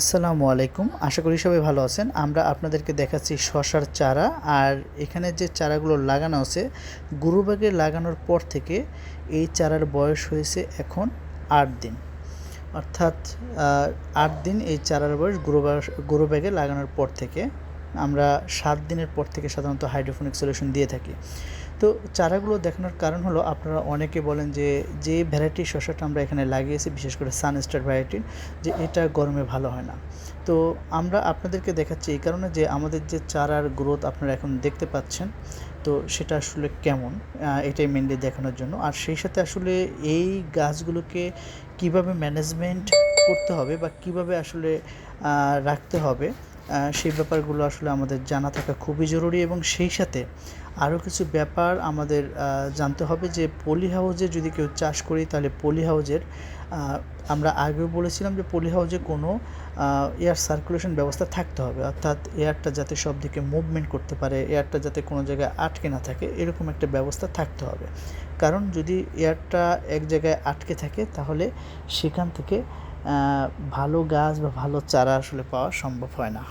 আসসালামু আলাইকুম। আশা করি সবাই ভালো আছেন। আমরা আপনাদেরকে দেখাচ্ছি শশার চারা। আর এখানে যে চারাগুলো লাগানো আছে, গুরুবাগে লাগানোর পর থেকে এই চারার বয়স হয়েছে এখন আট দিন। অর্থাৎ আট দিন এই চারার বয়স গুরুবা, গুরুবাগে লাগানোর পর থেকে। আমরা সাত দিনের পর থেকে সাধারণত হাইড্রোফোনিক সলিউশন দিয়ে থাকি। তো চারাগুলো দেখানোর কারণ হলো আপনারা অনেকে বলেন যে যে ভ্যারাইটির শসাটা আমরা এখানে লাগিয়েছি, বিশেষ করে সানস্টার ভ্যারাইটির যে এটা গরমে ভালো হয় না। তো আমরা আপনাদেরকে দেখাচ্ছি এই কারণে যে, আমাদের যে চারার গ্রোথ আপনারা এখন দেখতে পাচ্ছেন, তো সেটা আসলে কেমন? এটাই মেনলি দেখানোর জন্য। আর সেই সাথে আসলে এই গাছগুলোকে কীভাবে ম্যানেজমেন্ট করতে হবে বা কীভাবে আসলে রাখতে হবে সেই ব্যাপারগুলো আসলে আমাদের জানা থাকা খুবই জরুরি এবং সেই সাথে আরও কিছু ব্যাপার আমাদের জানতে হবে যে পলি হাউজে যদি কেউ চাষ করি তাহলে পলি হাউজের আমরা আগেও বলেছিলাম যে পলি হাউজে কোনো এয়ার সার্কুলেশন ব্যবস্থা থাকতে হবে। অর্থাৎ এয়ারটা যাতে সব দিকে মুভমেন্ট করতে পারে, এয়ারটা যাতে কোনো জায়গায় আটকে না থাকে, এরকম একটা ব্যবস্থা থাকতে হবে। কারণ যদি এয়ারটা এক জায়গায় আটকে থাকে তাহলে সেখান থেকে ভালো গাছ বা ভালো চারা আসলে পাওয়া সম্ভব হয় না।